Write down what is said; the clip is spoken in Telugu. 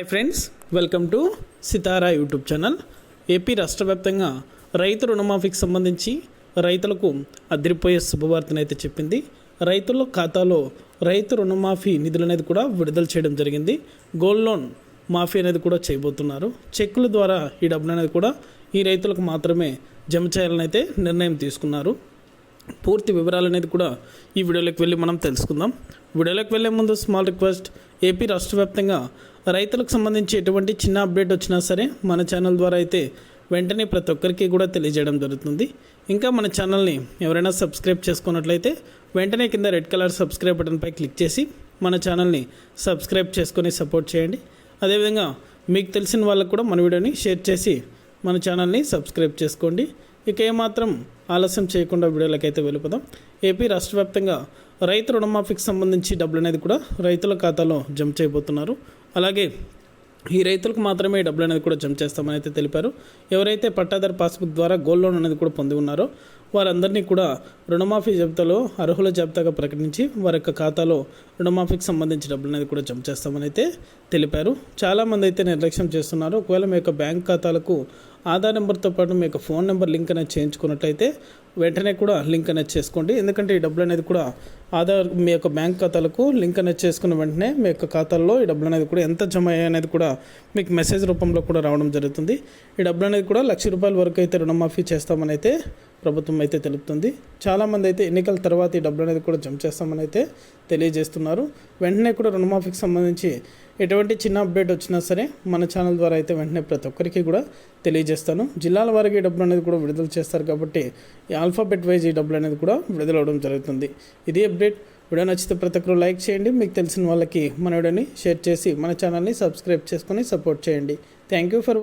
Hi friends welcome to Sitara YouTube channel AP రాష్ట్ర వ్యాప్తంగా రైతు రుణమాఫీకి సంబంధించి రైతులకు అదిరిపోయే శుభవార్తను అయితే చెప్పింది. రైతుల ఖాతాలో రైతు రుణమాఫీ నిధులు అనేది కూడా విడుదల చేయడం జరిగింది. గోల్డ్ లోన్ మాఫీ అనేది కూడా చేయబోతున్నారు. చెక్కుల ద్వారా ఈ డబ్బులు అనేది కూడా ఈ రైతులకు మాత్రమే జమ చేయాలని అయితే నిర్ణయం తీసుకున్నారు. పూర్తి వివరాలు అనేది కూడా ఈ వీడియోలోకి వెళ్ళి మనం తెలుసుకుందాం. వీడియోలోకి వెళ్ళే ముందు స్మాల్ రిక్వెస్ట్ ఏపీ రాష్ట్ర వ్యాప్తంగా రైతులకు సంబంధించి ఎటువంటి చిన్న అప్డేట్ వచ్చినా సరే మన ఛానల్ ద్వారా అయితే వెంటనే ప్రతి ఒక్కరికి కూడా తెలియజేయడం జరుగుతుంది. ఇంకా మన ఛానల్ని ఎవరైనా సబ్స్క్రైబ్ చేసుకున్నట్లయితే వెంటనే కింద రెడ్ కలర్ సబ్స్క్రైబ్ బటన్పై క్లిక్ చేసి మన ఛానల్ని సబ్స్క్రైబ్ చేసుకొని సపోర్ట్ చేయండి. అదేవిధంగా మీకు తెలిసిన వాళ్ళకు కూడా మన వీడియోని షేర్ చేసి మన ఛానల్ని సబ్స్క్రైబ్ చేసుకోండి. ఇక ఏమాత్రం ఆలస్యం చేయకుండా వీడియోలకైతే వెళ్ళిపోదాం. ఏపీ రాష్ట్ర వ్యాప్తంగా రైతు రుణమాఫీకి సంబంధించి డబ్బులు అనేది కూడా రైతుల ఖాతాలో జమ చేయబోతున్నారు. అలాగే ఈ రైతులకు మాత్రమే డబ్బులు అనేది కూడా జమ చేస్తామని అయితే తెలిపారు. ఎవరైతే పట్టాదారు పాస్బుక్ ద్వారా గోల్డ్ లోన్ అనేది కూడా పొంది ఉన్నారో వారందరినీ కూడా రుణమాఫీ జాబితాలో అర్హుల జాబితాగా ప్రకటించి వారి యొక్క ఖాతాలో రుణమాఫీకి సంబంధించిన డబ్బులు అనేది కూడా జమ చేస్తామని అయితే తెలిపారు. చాలామంది అయితే నిర్లక్ష్యం చేస్తున్నారు. ఒకవేళ మీ యొక్క బ్యాంక్ ఖాతాలకు ఆధార్ నెంబర్తో పాటు మీ యొక్క ఫోన్ నెంబర్ లింక్ అనేది చేయించుకున్నట్లయితే వెంటనే కూడా లింక్ అనేది చేసుకోండి. ఎందుకంటే ఈ డబ్బులు అనేది కూడా ఆధార్ మీ యొక్క బ్యాంక్ ఖాతాలకు లింక్ అనేది చేసుకున్న వెంటనే మీ యొక్క ఖాతాల్లో ఈ డబ్బులు అనేది కూడా ఎంత జమ అనేది కూడా మీకు మెసేజ్ రూపంలో కూడా రావడం జరుగుతుంది. ఈ డబ్బులు అనేది కూడా లక్ష రూపాయల వరకు అయితే రుణమాఫీ చేస్తామని అయితే ప్రభుత్వం అయితే తెలుపుతుంది. చాలామంది అయితే ఎన్నికల తర్వాత ఈ డబ్బులు అనేది కూడా జమ చేస్తామని అయితే తెలియజేస్తున్నారు. వెంటనే కూడా రుణమాఫీకి సంబంధించి ఎటువంటి చిన్న అప్డేట్ వచ్చినా సరే మన ఛానల్ ద్వారా అయితే వెంటనే ప్రతి ఒక్కరికి కూడా తెలియజేస్తాను. జిల్లాల వారికి ఈ డబ్బులు అనేది కూడా విడుదల చేస్తారు కాబట్టి ఈ ఆల్ఫాబెట్ వైజ్ ఈ డబ్బులు అనేది కూడా విడుదలవడం జరుగుతుంది. ఇది అప్డేట్ వీడియో నచ్చితే ప్రతి ఒక్కరు లైక్ చేయండి. మీకు తెలిసిన వాళ్ళకి మన వీడియోని షేర్ చేసి మన ఛానల్ని సబ్స్క్రైబ్ చేసుకొని సపోర్ట్ చేయండి. Thank you for